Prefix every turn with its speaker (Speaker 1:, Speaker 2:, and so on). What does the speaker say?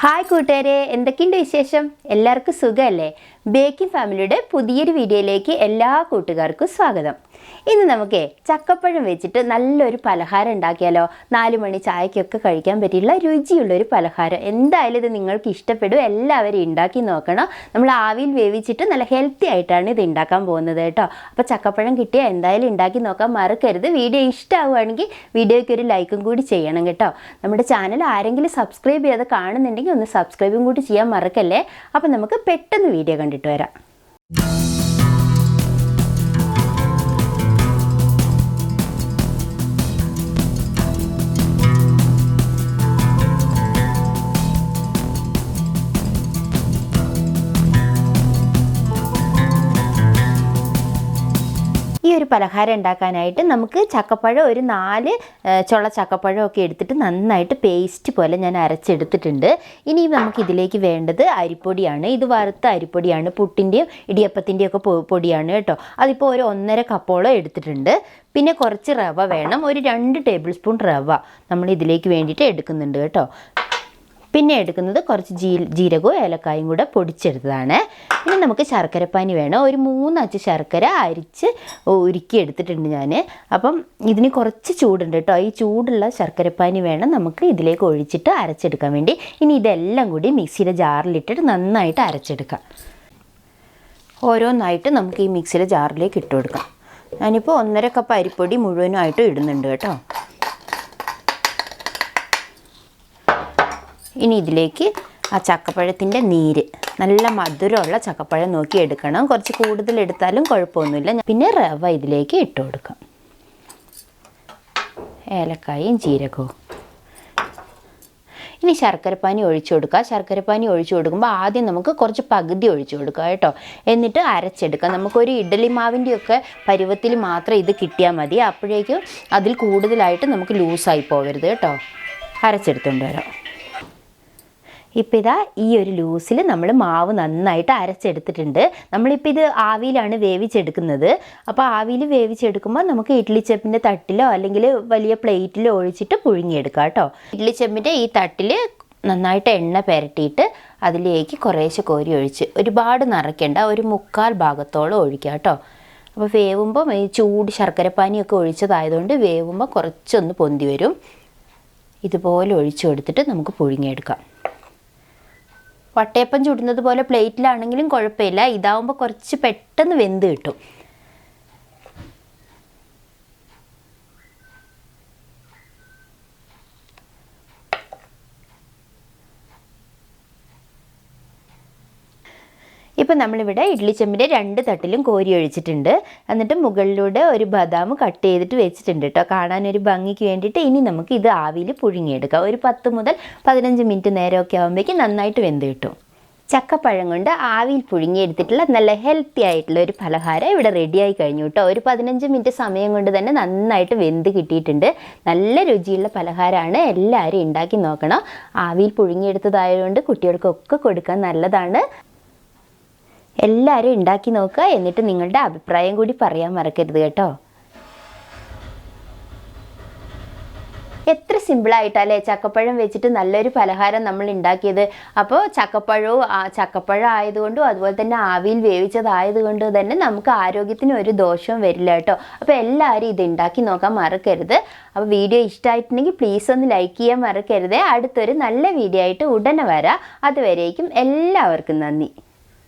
Speaker 1: Hi കൂട്ടുകാരെ എന്തൊക്കെയുണ്ട് വിശേഷം? എല്ലാവർക്കും സുഖമല്ലേ? ബേക്കിംഗ് ഫാമിലിയുടെ പുതിയൊരു വീഡിയോയിലേക്ക് എല്ലാ കൂട്ടുകാർക്കും സ്വാഗതം. ഇന്ന് നമുക്ക് ചക്കപ്പഴം വെച്ചിട്ട് നല്ലൊരു പലഹാരം ഉണ്ടാക്കിയാലോ? നാല് മണി ചായക്കൊക്കെ കഴിക്കാൻ പറ്റിയുള്ള രുചിയുള്ളൊരു പലഹാരം. എന്തായാലും ഇത് നിങ്ങൾക്ക് ഇഷ്ടപ്പെടും. എല്ലാവരും ഉണ്ടാക്കി നോക്കണം. നമ്മൾ ആവിയിൽ വേവിച്ചിട്ട് നല്ല ഹെൽത്തി ആയിട്ടാണ് ഇത് ഉണ്ടാക്കാൻ പോകുന്നത് കേട്ടോ. അപ്പോൾ ചക്കപ്പഴം കിട്ടിയാൽ എന്തായാലും ഉണ്ടാക്കി നോക്കാൻ മറക്കരുത്. വീഡിയോ ഇഷ്ടമാവുകയാണെങ്കിൽ വീഡിയോയ്ക്ക് ഒരു ലൈക്കും കൂടി ചെയ്യണം കേട്ടോ. നമ്മുടെ ചാനൽ ആരെങ്കിലും സബ്സ്ക്രൈബ് ചെയ്ത് കാണുന്നുണ്ടെങ്കിൽ ഒന്ന് സബ്സ്ക്രൈബും കൂടി ചെയ്യാൻ മറക്കല്ലേ? അപ്പോൾ നമുക്ക് പെട്ടെന്ന് വീഡിയോ കണ്ടിട്ട് വരാം. ഒരു പലഹാരം ഉണ്ടാക്കാനായിട്ട് നമുക്ക് ചക്കപ്പഴം ഒരു നാല് ചുള ചക്കപ്പഴം ഒക്കെ എടുത്തിട്ട് നന്നായിട്ട് പേസ്റ്റ് പോലെ ഞാൻ അരച്ചെടുത്തിട്ടുണ്ട്. ഇനി നമുക്ക് ഇതിലേക്ക് വേണ്ടത് അരിപ്പൊടിയാണ്. ഇത് വറുത്ത അരിപ്പൊടിയാണ്. പുട്ടിന്റെയും ഇടിയപ്പത്തിന്റെയും ഒക്കെ പൊടിയാണ് കേട്ടോ. അതിപ്പോൾ ഒരു ഒന്നര കപ്പോളം എടുത്തിട്ടുണ്ട്. പിന്നെ കുറച്ച് റവ വേണം. ഒരു രണ്ട് ടേബിൾ സ്പൂൺ റവ നമ്മൾ ഇതിലേക്ക് വേണ്ടിയിട്ട് എടുക്കുന്നുണ്ട് കേട്ടോ. പിന്നെ എടുക്കുന്നത് കുറച്ച് ജീ ജീരകവും ഏലക്കായും കൂടെ പൊടിച്ചെടുത്തതാണ്. പിന്നെ നമുക്ക് ശർക്കരപ്പാനി വേണം. ഒരു മൂന്നച്ച് ശർക്കര അരിച്ച് ഉരുക്കി എടുത്തിട്ടുണ്ട് ഞാൻ അപ്പം ഇതിന് കുറച്ച് ചൂടുണ്ട് കേട്ടോ. ഈ ചൂടുള്ള ശർക്കരപ്പാനി വേണം നമുക്ക് ഇതിലേക്ക് ഒഴിച്ചിട്ട് അരച്ചെടുക്കാൻ വേണ്ടി. ഇനി ഇതെല്ലാം കൂടി മിക്സിയുടെ ജാറിലിട്ടിട്ട് നന്നായിട്ട് അരച്ചെടുക്കാം. ഓരോന്നായിട്ട് നമുക്ക് ഈ മിക്സിയുടെ ജാറിലേക്ക് ഇട്ട് കൊടുക്കാം. ഞാനിപ്പോൾ ഒന്നര കപ്പ് അരിപ്പൊടി മുഴുവനായിട്ടും ഇടുന്നുണ്ട് കേട്ടോ. ഇനി ഇതിലേക്ക് ആ ചക്കപ്പഴത്തിന്റെ നീര്. നല്ല മധുരമുള്ള ചക്കപ്പഴം നോക്കി എടുക്കണം. കുറച്ച് കൂടുതൽ എടുത്താലും കുഴപ്പമൊന്നുമില്ല. പിന്നെ റവ ഇതിലേക്ക് ഇട്ട് കൊടുക്കാം. ഏലക്കായും ജീരകവും. ഇനി ശർക്കരപ്പാനി ഒഴിച്ചു കൊടുക്കുക ശർക്കരപ്പാനി ഒഴിച്ചു കൊടുക്കുമ്പോൾ ആദ്യം നമുക്ക് കുറച്ച് പകുതി ഒഴിച്ചു കൊടുക്കുക കേട്ടോ. എന്നിട്ട് അരച്ചെടുക്കുക നമുക്കൊരു ഇഡലി മാവിന്റെയൊക്കെ പരുവത്തിൽ മാത്രം ഇത് കിട്ടിയാൽ മതി. അപ്പോഴേക്കും അതിൽ കൂടുതലായിട്ട് നമുക്ക് ലൂസായി പോകരുത് കേട്ടോ. അരച്ചെടുത്തുകൊണ്ട് വരാം. ഇപ്പം ഇതാ ഈ ഒരു ലൂസിൽ നമ്മൾ മാവ് നന്നായിട്ട് അരച്ചെടുത്തിട്ടുണ്ട്. നമ്മളിപ്പോൾ ഇത് ആവിയിലാണ് വേവിച്ചെടുക്കുന്നത്. അപ്പോൾ ആവിയിൽ വേവിച്ചെടുക്കുമ്പോൾ നമുക്ക് ഇഡ്ഡലി ചെപ്പിന്റെ തട്ടിലോ അല്ലെങ്കിൽ വലിയ പ്ലേറ്റിലോ ഒഴിച്ചിട്ട് പുഴുങ്ങിയെടുക്കാം കേട്ടോ. ഇഡ്ഡലി ചെമ്പിന്റെ ഈ തട്ടിൽ നന്നായിട്ട് എണ്ണ പുരട്ടിയിട്ട് അതിലേക്ക് കുറേശ്ശെ കോരി ഒഴിച്ച് ഒരുപാട് നിറയ്ക്കേണ്ട ഒരു മുക്കാൽ ഭാഗത്തോളം ഒഴിക്കുക കേട്ടോ. അപ്പോൾ വേവുമ്പം ഈ ചൂട് ശർക്കരപ്പാനിയൊക്കെ ഒഴിച്ചതായതുകൊണ്ട് വേവുമ്പോൾ കുറച്ചൊന്ന് പൊന്തി വരും. ഇതുപോലെ ഒഴിച്ചു കൊടുത്തിട്ട് നമുക്ക് പുഴുങ്ങിയെടുക്കാം. വട്ടയപ്പം ചുടുന്നത് പോലെ പ്ലേറ്റിലാണെങ്കിലും കുഴപ്പമില്ല. ഇതാവുമ്പോൾ കുറച്ച് പെട്ടെന്ന് വെന്ത് കിട്ടും. ഇപ്പം നമ്മളിവിടെ ഇഡ്ലി ചെമ്പിന്റെ രണ്ട് തട്ടിലും കോരി ഒഴിച്ചിട്ടുണ്ട്. എന്നിട്ട് മുകളിലൂടെ ഒരു ബദാം കട്ട് ചെയ്തിട്ട് വെച്ചിട്ടുണ്ട് കേട്ടോ. കാണാൻ ഒരു ഭംഗിക്ക് വേണ്ടിയിട്ട് ഇനി നമുക്ക് ഇത് ആവിയിൽ പുഴുങ്ങിയെടുക്കാം. ഒരു പത്ത് മുതൽ പതിനഞ്ച് മിനിറ്റ് നേരമൊക്കെ ആകുമ്പോഴേക്കും നന്നായിട്ട് വെന്ത് കിട്ടും. ചക്കപ്പഴം കൊണ്ട് ആവിയിൽ പുഴുങ്ങിയെടുത്തിട്ടുള്ള നല്ല ഹെൽത്തി ആയിട്ടുള്ള ഒരു പലഹാരം ഇവിടെ റെഡിയായി കഴിഞ്ഞു കേട്ടോ. ഒരു പതിനഞ്ച് മിനിറ്റ് സമയം കൊണ്ട് തന്നെ നന്നായിട്ട് വെന്ത് കിട്ടിയിട്ടുണ്ട്. നല്ല രുചിയുള്ള പലഹാരമാണ്. എല്ലാവരും ഉണ്ടാക്കി നോക്കണം. ആവിയിൽ പുഴുങ്ങിയെടുത്തതായതുകൊണ്ട് കുട്ടികൾക്കൊക്കെ കൊടുക്കാൻ നല്ലതാണ്. എല്ലാവരും ഉണ്ടാക്കി നോക്കുക എന്നിട്ട് നിങ്ങളുടെ അഭിപ്രായം കൂടി പറയാൻ മറക്കരുത് കേട്ടോ. എത്ര സിമ്പിളായിട്ടല്ലേ ചക്കപ്പഴം വെച്ചിട്ട് നല്ലൊരു പലഹാരം നമ്മൾ ഉണ്ടാക്കിയത്. അപ്പോൾ ചക്കപ്പഴവും ചക്കപ്പഴം ആയതുകൊണ്ടും അതുപോലെ തന്നെ ആവിയിൽ വേവിച്ചതായതുകൊണ്ട് തന്നെ നമുക്ക് ആരോഗ്യത്തിന് ഒരു ദോഷവും വരില്ല കേട്ടോ. അപ്പോൾ എല്ലാവരും ഇത് ഉണ്ടാക്കി നോക്കാൻ മറക്കരുത്. അപ്പോൾ വീഡിയോ ഇഷ്ടമായിട്ടുണ്ടെങ്കിൽ പ്ലീസ് ഒന്ന് ലൈക്ക് ചെയ്യാൻ മറക്കരുത്. അടുത്തൊരു നല്ല വീഡിയോ ആയിട്ട് ഉടനെ വരാം. അതുവരേക്കും എല്ലാവർക്കും നന്ദി.